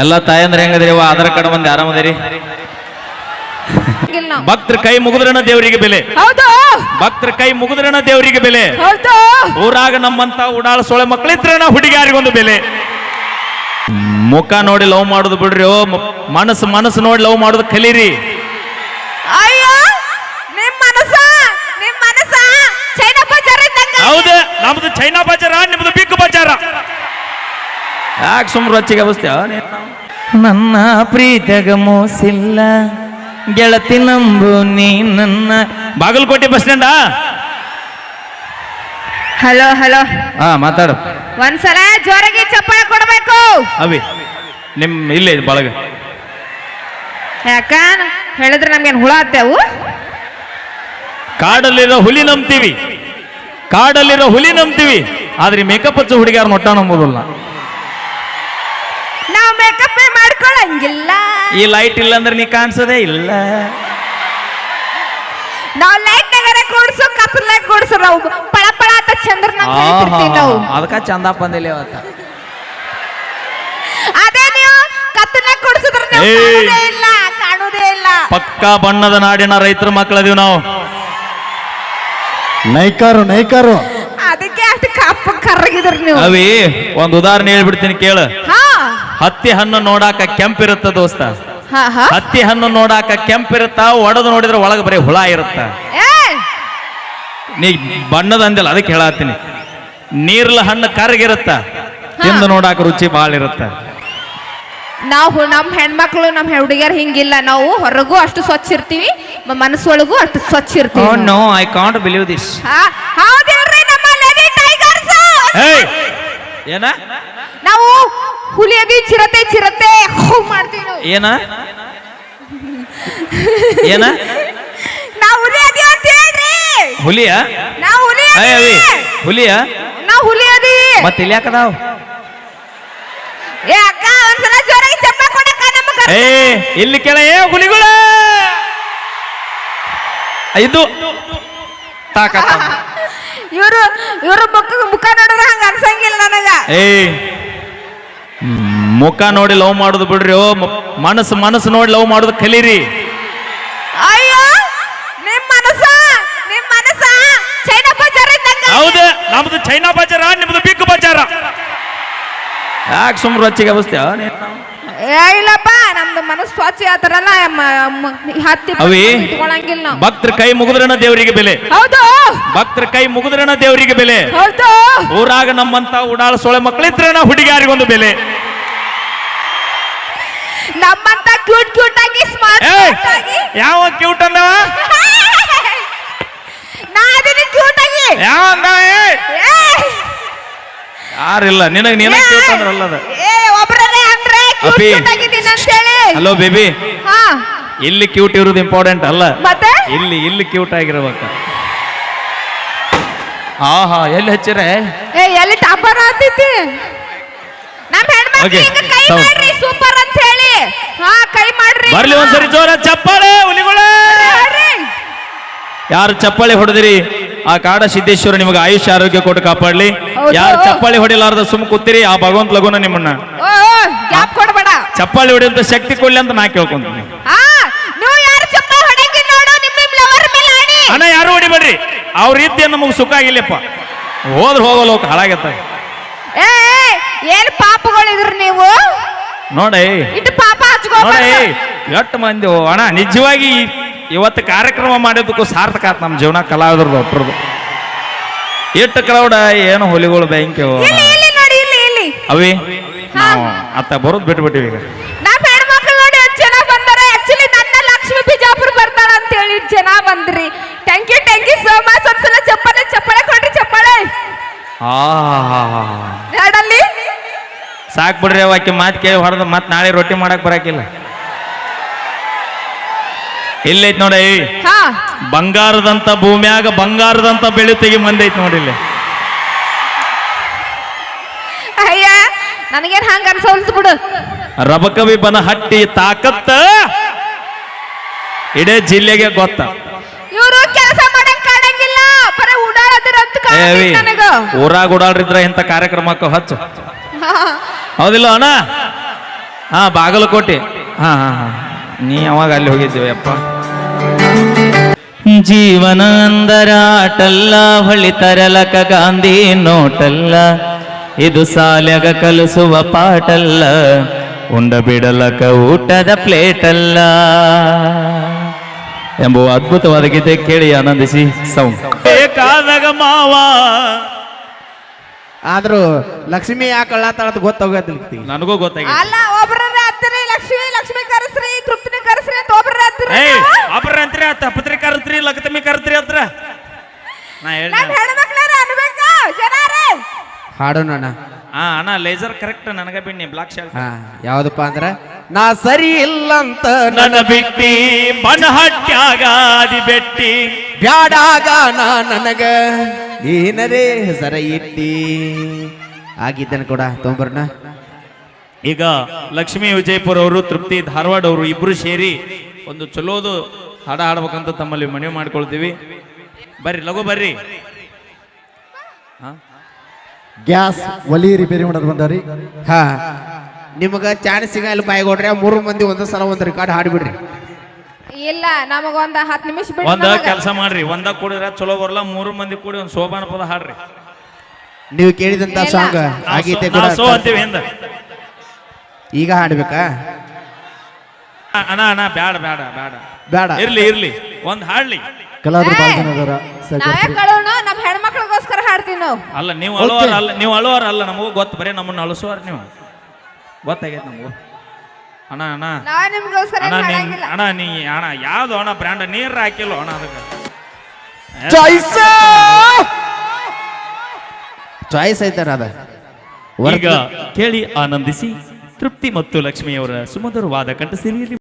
ಎಲ್ಲ ತಾಯಂದ್ರೆ ಹೆಂಗದ್ರಿ ಅವ್ವ? ಆಧಾರ್ ಕಾರ್ಡ್ ಮಂದಿ ಆರಾಮದಿರಿ ಭಕ್ತರ ಕೈ ಮುಗಿದ್ರಣ ದೇವರಿಗೆ ಬೆಲೆ. ಹೌದು. ಭಕ್ತರ ಕೈ ಮುಗಿದ್ರಣ ದೇವರಿಗೆ ಬೆಲೆ. ಊರಾಗ ನಮ್ಮಂತ ಉಡಾಳ ಸೊಳೆ ಮಕ್ಕಳಿದ್ರೇನ ಹುಡುಗಿಯಾರಿಗೊಂದು ಬೆಲೆ. ಮುಖ ನೋಡಿ ಲವ್ ಮಾಡುದು ಬಿಡ್ರಿ ಓ ಮನಸ್ಸು ಮನಸ್ಸು ನೋಡಿ ಲವ್ ಮಾಡುದು ಕಲೀರಿ. ಹೌದು ನಮ್ದು ಚೈನಾ ಬಜಾರ ನಿಮ್ದು ಬಿಗ್ ಬಜಾರ. ಯಾಕೆ ಸುಮ್ರು ಹಚ್ಚಿಗೆ ಅವಸ್ಥೆ? ನನ್ನ ಪ್ರೀತಿಯಾಗ ಮೋಸಿಲ್ಲ. ಗೆಳತಿ ನಂಬು ನೀ ನನ್ನ. ಬಾಗಲಕೋಟೆ ಬಸ್ ಸ್ಟ್ಯಾಂಡಾ ಹಲೋ ಹಲೋ. ಹಾ ಮಾತಾಡು. ಒಂದ್ಸಲ ಜೋರಾಗಿ ಚಪ್ಪಾಳೆ ಕೊಡಬೇಕು. ಅವಿ ನಿಮ್ ಇಲ್ಲೇ ಬಳಗ. ಯಾಕ? ಹೇಳಿದ್ರೆ ನಮ್ಗೇನು ಹುಳ ಹತ್ತೇವು? ಕಾಡಲ್ಲಿರೋ ಹುಲಿ ನಂಬ್ತೀವಿ. ಕಾಡಲ್ಲಿರೋ ಹುಲಿ ನಂಬ್ತೀವಿ. ಆದ್ರೆ ಮೇಕಪ್ ಹಚ್ಚು ಹುಡುಗಿಯಾರ ಮೊಟ್ಟ ನಂಬೋದಿಲ್ಲ. ನಾವು ಮೇಕಪ್ ಮಾಡ್ಕೊಳಂಗಿಲ್ಲ ಈ ಲೈಟ್ ಇಲ್ಲ ಅಂದ್ರೆ ನೀ ಕಾಣಿಸೋದೇ ಇಲ್ಲ. ನಾವ್ ಲೈಟ್ ನಗರ ಕೂಡ್ಸು ಕತ್ಲಾಗ ಕೂಡ್ಸು ನಾವು. ಪಳ ಪಳ ಅಂತ ಚಂದ್ರ ನಾವು. ಅದಕ್ಕ ಚಂದ ಬಂದಿಲ್ಲ ಇವತ್ತ. ಅದೇ ನೀವು ಕತ್ತಲ ಕೂಡ್ಸಿದ್ರೆ ನೀವು ಕಾಣೋದೇ ಇಲ್ಲ ಕಾಣೋದೇ ಇಲ್ಲ. ಪಕ್ಕ ಬಣ್ಣದ ನಾಡಿನ ರೈತರ ಮಕ್ಕಳದೀವಿ ನಾವು. ನೈಕಾರು ನೈಕಾರು. ಅದಕ್ಕೆ ಅಷ್ಟು ಕಪ್ಪ ಕರ್ರಗಿದ್ರಿ ನೀವು. ಅವಿ ಒಂದು ಉದಾಹರಣೆ ಹೇಳ್ಬಿಡ್ತೀನಿ ಕೇಳು. ಹಾ? ಹತ್ತಿ ಹಣ್ಣು ನೋಡಾಕ ಕೆಂಪಿರುತ್ತ ದೋಸ್ತ. ಹಾ ಹಾ. ಹತ್ತಿ ಹಣ್ಣು ನೋಡಾಕ ಕೆಂಪಿರುತ್ತ ಒಡೆದು ನೋಡಿದ್ರೆ ಒಳಗೆ ಬರೀ ಹುಳ ಇರುತ್ತ. ನೀ ಬಣ್ಣದ ಅಂದಿಲ್ಲ ಅದಕ್ಕೆ ಹೇಳತ್ತೀನಿ. ನೀರ್ಲ ಹಣ್ಣು ಕರ್ಗಿರುತ್ತ ತಿಂದು ನೋಡಾಕ ರುಚಿ ಭಾಳ ಇರುತ್ತ. ನಾವು ನಮ್ಮ ಹೆಣ್ಮಕ್ಳು ನಮ್ಮ ಹುಡುಗಿಯರ್ ಹಿಂಗಿಲ್ಲ. ನಾವು ಹೊರಗೂ ಅಷ್ಟು ಸ್ವಚ್ಛ ಇರ್ತೀವಿ ಮ- ಮನಸ್ಸೊಳಗೂ ಅಷ್ಟು ಸ್ವಚ್ಛ ಇರ್ತೀವಿ no I can't believe this ಹಾ, ಹೌದಿಲ್ರಿ ನಮ್ಮ ಲೇಡಿ ಟೈಗರ್ಸ್ ಏಯ್! ಏನ? ನಾವು ಹುಲಿ ಅದಿ ಚಿರತೆ ಚಿರತೆ ಹೂ ಮಾಡ್ತೀವಿ ನಾವು ಏನ? ಏನ? ನಾವು ಹುಲಿ ಅದಿ ಅಂತ ಹೇಳ್ರಿ. ಹುಲಿಯ? ನಾವು ಹುಲಿ ಹುಲಿಯ? ನಾವು ಹುಲಿ ಅದಿ ಮತ್ತೆ ಇಲ್ಲಿ ಯಾಕದಾವ್ ಏ ಅಕ್ಕ ಒಂದ್ಸಲ ಜೋರಾಗಿ ಚಪ್ಪ ಕೊಡಕ್ಕ ನಮಗ ಏ ಇಲ್ಲಿ ಕೆಳ ಏ ಹುಲಿಗಳ! ಇದು ತಾಕತ್ತ ಇವರು ಇವರು ಮುಖ ಮುಖ ನೋಡಿದ್ರೆ ಹಂಗ ಅನ್ಸಂಗಿಲ್ಲ ನನಗ. ಏ ಮುಖ ನೋಡಿ ಲವ್ ಮಾಡೋದು ಬಿಡ್ರಿ ಓ ಮನಸ್ಸು ಮನಸ್ಸು ನೋಡಿ ಲವ್ ಮಾಡೋದು ಕಲೀರಿ. ಅಯ್ಯೋ ನಿಮ್ ಮನಸ್ಸ ನಿಮ್ ಮನಸ್ಸ ಚೈನಾ ಬಜಾರ್ ಇದ್ದಂಗ ಹೌದು ನಮ್ದು ಚೈನಾ ಬಜಾರ ನಿಮ್ದು ಬಿಗ್ ಬಜಾರ. ಯಾಕೆ ಸುಮ್ರು ಹಚ್ಚಿಗೆ ಅವಸ್ಥೆ? ಏ ಇಲ್ಲಪ್ಪ ನಮ್ದು ಮನಸ್ಸು ಸ್ವಚ್ಛ ಆತರಲ್ಲ ಹತ್ತಿ ಅವಿ ಇಟ್ಕೊಳಂಗಿಲ್ಲ ನಾವು. ಭಕ್ತರ ಕೈ ಮುಗಿದ್ರಣ ದೇವರಿಗೆ ಬೆಲೆ. ಹೌದು. ಭಕ್ತರ ಕೈ ಮುಗಿದ್ರಣ ದೇವರಿಗೆ ಬೆಲೆ. ಹೌದು. ಊರಾಗ ನಮ್ಮಂತ ಉಡಾಳ ಸೊಳೆ ಮಕ್ಕಳಿದ್ರೇನ ಹುಡುಗಿಯಾರಿಗೊಂದು ಬೆಲೆ. ನಮ್ಮಂತ ಕ್ಯೂಟ್ ಕ್ಯೂಟ್ ಆಗಿ ಸ್ಮಾರ್ಟ್ ಆಗಿ. ಯಾವ ಕ್ಯೂಟ್ ಅಂದವ? ನಾ ಅದನ್ನ ಕ್ಯೂಟ್ ಆಗಿ. ಯಾವ ಅಂದವ ಯಾರಿಲ್ಲ ನಿನಗೆ ನೀನ ಕ್ಯೂಟ್ ಅಂದ್ರಲ್ಲ ಅದ ಏ ಒಬ್ರನೇ ಅಂದ್ರೆ ಕ್ಯೂಟ್ ಅಪ್ಪಿ. ಕ್ಯೂಟ್ ಆಗಿದ್ದೀನಿ ಅಂತ ಹೇಳಿ ಹಲೋ ಬೇಬಿ ಹಾ. ಇಲ್ಲಿ ಕ್ಯೂಟ್ ಇರೋದು ಇಂಪಾರ್ಟೆಂಟ್ ಅಲ್ಲ. ಮತ್ತೆ? ಇಲ್ಲಿ ಇಲ್ಲಿ ಕ್ಯೂಟ್ ಆಗಿರ್ಬೇಕು. ಆಹಾ ಎಲ್ಲಿ ಹಚ್ಚಿರೆ? ಏ ಎಲ್ಲಿ ಟಾಪರ್ ಆತೈತಿ ನಮ್ Okay, ಹೆಣ್ಮಕ್ಳಿಗೆ ಕೈ sound. ಮಾಡ್ರಿ ಸೂಪರ್ ಅಂತ ಹೇಳಿ ಹಾ ಕೈ ಮಾಡ್ರಿ. ಬರ್ಲಿ ಒಂದ್ಸರಿ ಜೋರ ಚಪ್ಪಾಳೆ ಹುಲಿಗಳ. ಯಾರು ಚಪ್ಪಾಳೆ ಹೊಡೆದಿರಿ ಆ ಕಾಡ ಸಿದ್ದೇಶ್ವರ ನಿಮಗೆ ಆಯುಷ್ ಆರೋಗ್ಯ ಕೊಟ್ಟು ಕಾಪಾಡ್ಲಿ. ಹೌದು. ಯಾರು ಚಪ್ಪಾಳೆ ಹೊಡಿಲಾರ್ದ ಸುಮ್ ಕೂತಿರಿ ಆ ಭಗವಂತ ಲಗುನ ನಿಮ್ಮನ್ನ. ಓ ಗ್ಯಾಪ್ ಕೊಡಬೇಡ ಚಪ್ಪಾಳೆ ಹೊಡೆಯುವಂತ ಶಕ್ತಿ ಕೊಡ್ಲಿ ಅಂತ ನಾ ಕೇಳ್ಕೊಂತೀನಿ. ಹಾ ನೀವು ಯಾರು ಚಪ್ಪ ಹೊಡೆಗೆ ನೋಡು ನಿಮ್ಮ ನಿಮ್ಮ ಲವರ್ ಮೇಲೆ ಆಡಿ ಯಾರು ಹೊಡಿಬೇಡ್ರಿ? ಅವ್ರ ರೀತಿ ನಮಗೆ ಸುಖ ಆಗಿಲ್ಲಪ್ಪ. ಹೋದ್ರ ಹೋಗಲ್ಲ ಲೋಕ ಹಾಳಾಗತ್ತ. ಏ ಏ, ಏನ್ ಪಾಪಗಳಿದ್ರಿ ನೀವು? ನೋಡಿ. ಇಟ್ಟು ಪಾಪ ನೋಡಿ. ಹಚ್ಕೋಬೇಡ ಎಷ್ಟು ಮಂದಿ ಓ, ಅಣ್ಣ ನಿಜವಾಗಿ ಇವತ್ತು ಕಾರ್ಯಕ್ರಮ ಮಾಡೋದಕ್ಕೂ ಸಾರ್ಥಕ ಆತ್ ನಮ್ಮ ಜೀವನ ಕಲಾವಿದ್ರದ್ದು ಒಟ್ಟರದು ಎಷ್ಟು ಕ್ರೌಡ ಏನು ಹುಲಿಗಳು ಬ್ಯಾಂಕ್ ಇಲ್ಲಿ ಇಲ್ಲಿ ನೋಡಿ ಇಲ್ಲಿ ಇಲ್ಲಿ. ಅವಿ ನಾವು ಅತ್ತ ಬರೋದು ಬಿಟ್ಬಿಟ್ಟಿವಿ ಈಗ. ನಮ್ಮ ಹೆಣ್ಮಕ್ಳು ನೋಡಿ ಎಷ್ಟು ಜನ ಬಂದಾರೆ. ಆಕ್ಚುಲಿ ನನ್ನ ಲಕ್ಷ್ಮಿ ಬಿಜಾಪುರ ಬರ್ತಾಳ ಅಂತ ಹೇಳಿ ಇಷ್ಟ್ ಜನ ಬಂದ್ರಿ. Thank you thank you so much ಒಂದ್ಸಲ ಚಪ್ಪಾಳೆ ಚಪ್ಪಾಳೆ ಕೊಡ್ರಿ ಚಪ್ಪಾಳೆ. ಆ ಸಾಕ್ ಬಿಡ್ರಿ ಆಕೆ ಮಾತು ಕೇಳಿ ಹೊಡೆದು ಮತ್ತೆ ನಾಳೆ ರೊಟ್ಟಿ ಮಾಡಕ್ ಬರಾಕಿಲ್ಲ. ಇಲ್ಲೈತ್ ನೋಡಿ ಬಂಗಾರದಂತ ಭೂಮಿಯಾಗ ಬಂಗಾರದಂತ ಬೆಳೆ ತೆಗಿ ಮಂದೈತ್ ನೋಡಿ ಇಲ್ಲಿ. ಅಯ್ಯ ನನಗೇನ್ ಹಂಗ ಅನ್ಸೋಲ್ತು ಬಿಡು. ರಬಕವಿ ಬನ ಹಟ್ಟಿ ತಾಕತ್ತ ಇಡೇ ಜಿಲ್ಲೆಗೆ ಗೊತ್ತ. ಇವರು ಕೆಲಸ ಮಾಡಕ್ ಕಾಣಂಗಿಲ್ಲ. ಬರೀ ಓಡಾಡೋದ್ರ ಅಂತ ಊರಾಗ ಓಡಾಡ್ರಿದ್ರ ಇಂಥ ಕಾರ್ಯಕ್ರಮಕ್ಕೆ ಹಚ್ಚು. ಹೌದಿಲ್ಲ ಅಣ್ಣ? ಹಾ ಬಾಗಲಕೋಟೆ. ಹಾ ಹಾ ಹಾ. ನೀ ಯಾವಾಗ ಅಲ್ಲಿ ಹೋಗಿದ್ದೀವಿ ಅಪ್ಪ? ಜೀವನ ಅಂದರ ಆಟಲ್ಲ ಹೊಳಿ ತರಲಕ ಗಾಂಧಿ ನೋಟಲ್ಲ. ಇದು ಸಾಲ್ಯಾಗ ಕಲಿಸುವ ಪಾಟಲ್ಲ ಉಂಡ ಬಿಡಲಕ ಊಟದ ಪ್ಲೇಟಲ್ಲ. ಎಂಬುವ ಎಂಬ ಅದ್ಭುತವಾದ ಗೀತೆ ಕೇಳಿ ಆನಂದಿಸಿ ಸೌಂಡ್. ಬೇಕಾದಾಗ ಮಾವ ಆದ್ರೂ ಲಕ್ಷ್ಮಿ ಯಾಕೆ ಅಳ್ಳಾತಾಳತ್ ಗೊತ್ತಾಗತ್ತಿ ನನಗೂ ಗೊತ್ತಾಗಿ ಅಲ್ಲ ಒಬ್ರ ಹತ್ತಿರಿ ಲಕ್ಷ್ಮಿ ಲಕ್ಷ್ಮಿ ಕರೆಸ್ರಿ ತೃಪ್ತಿ ಕರೆಸ್ರಿ ಅಂತ ಒಬ್ರ ಹತ್ತಿರಿ ಏಯ್ ಅಬ್ರ ಅಂತ್ರಿ ಅತ್ತ ಪತ್ರಿ ಕರೆತ್ರಿ ಲಕ್ಷ್ಮಿ ಕರೆತ್ರಿ ಹತ್ರ. ನಾ ಹೇಳ ನಾನು ಹೆಣ್ಮಕ್ಳಾರ ಅನ್ಬೇಕು? ಜನಾರೇ? ಹಾಡೋಣ ಹಾ ಅಣ್ಣ. ಲೇಸರ್ ಕರೆಕ್ಟ್ ನನಗ ಬಿಣ್ಣಿ ಬ್ಲಾಕ್ ಶಾಲ್ ಹಾ ಯಾವ್ದಪ್ಪ ಅಂದ್ರ ನಾ ಸರಿ ಇಲ್ಲ ಅಂತ ನನ್ನ ಬಿಟ್ಟಿ ಬನಹಟ್ಟ್ಯಾಗ ಅದಿ ಬೆಟ್ಟಿ ಬ್ಯಾಡಾಗ ನಾ ನನಗ. ಏನರೇ ಹೆಸರ ಇಟ್ಟಿ. ಆಗಿದ್ದೇನೆ ಕೂಡ ತೊಂಬರ್ನ. ಈಗ ಲಕ್ಷ್ಮೀ ವಿಜಯಪುರ ಅವರು ತೃಪ್ತಿ ಧಾರವಾಡ ಅವರು ಇಬ್ರು ಸೇರಿ ಒಂದು ಚಲೋದು ಹಾಡ ಹಾಡ್ಬೇಕಂತ ತಮ್ಮಲ್ಲಿ ಮನವಿ ಮಾಡ್ಕೊಳ್ತೀವಿ. ಬರ್ರಿ ಲಘು ಬರ್ರಿ. ಹಾ? ಗ್ಯಾಸ್ ಒಲಿ ರಿಪೇರಿ ಮಾಡೋದು ಬಂದವ್ರಿ ಹಾ. ನಿಮಗ ಚಾನ್ಸ್ ಸಿಗಲ್ಲ ಬಾಯ್ ಕೊಡ್ರಿ ಮೂರು ಮಂದಿ ಒಂದೇ ಸಲ ಒಂದು ರೆಕಾರ್ಡ್ ಹಾಡ್ಬಿಡ್ರಿ. ಇಲ್ಲ ನಮಗ ಒಂದ್ ಹತ್ತು ನಿಮಿಷ ಒಂದ ಕೆಲಸ ಮಾಡ್ರಿ ಒಂದ ಕೂಡಿದ್ರೆ ಚಲೋ ಬರಲ್ಲ ಮೂರು ಮಂದಿ ಕೂಡಿ ಒಂದು ಶೋಭಾನ ಪದ ಹಾಡ್ರಿ. ನೀವು ಕೇಳಿದಂತ. ಸಾಂಗ್ ಆಗೀತೆ ಸೋ- ಕೂಡ. ನಾವ್ ಸೋ ಅಂತೀವಿ ಹಿಂದ. ಈಗ ಹಾಡ್ಬೇಕಾ? ಅಣ್ಣ ಅಣ್ಣ ಬ್ಯಾಡ ಬ್ಯಾಡ ಬ್ಯಾಡ. ಬೇಡ ಇರ್ಲಿ ಇರ್ಲಿ ಒಂದ್ ಹಾಡ್ಲಿ. ಕಲಾವಿದರು ಭಾಳ ಏ, ಜನ ಅದಾರ ನಾವೇ ಕಳೋಣ ನಮ್ ಹೆಣ್ಮಕ್ಳಿಗೋಸ್ಕರ ಹಾಡ್ತೀವಿ ನಾವು ಅಲ್ಲ ನೀವು ಅಳುವಾರ ಅಲ್ಲ ನೀವು ಅಳುವಾರ ಅಲ್ಲ ನಮಗೂ ಗೊತ್ತು ಬರೀ ನಮ್ಮನ್ನ ಅಳಿಸುವಾರ ನೀವು. ಗೊತ್ತಾಗೈತೆ ನಮಗೂ. ಅಣ್ಣ ಅಣ್ಣ. ನಿಮ್ಗೋಸ್ಕರ ಅಣ್ಣ ನೀ ಹಾಡಂಗಿಲ್ಲ. ಅಣ್ಣ ನೀ ಅಣ್ಣ ಯಾವ್ದು ಅಣ್ಣ ಬ್ರ್ಯಾಂಡ್? ನೀರ್ ಹಾಕಿಲ್ಲ ಅಣ್ಣ ಅದಕ್ಕೆ? ಚಾಯ್ಸ್! ಚಾಯ್ಸ್ ಐತಾರ ಅದ ಈಗ ಕೇಳಿ ಆನಂದಿಸಿ ತೃಪ್ತಿ ಮತ್ತು ಲಕ್ಷ್ಮಿಯವರ ಸುಮಧುರವಾದ ಕಂಠಸಿರಿಯಲ್ಲಿ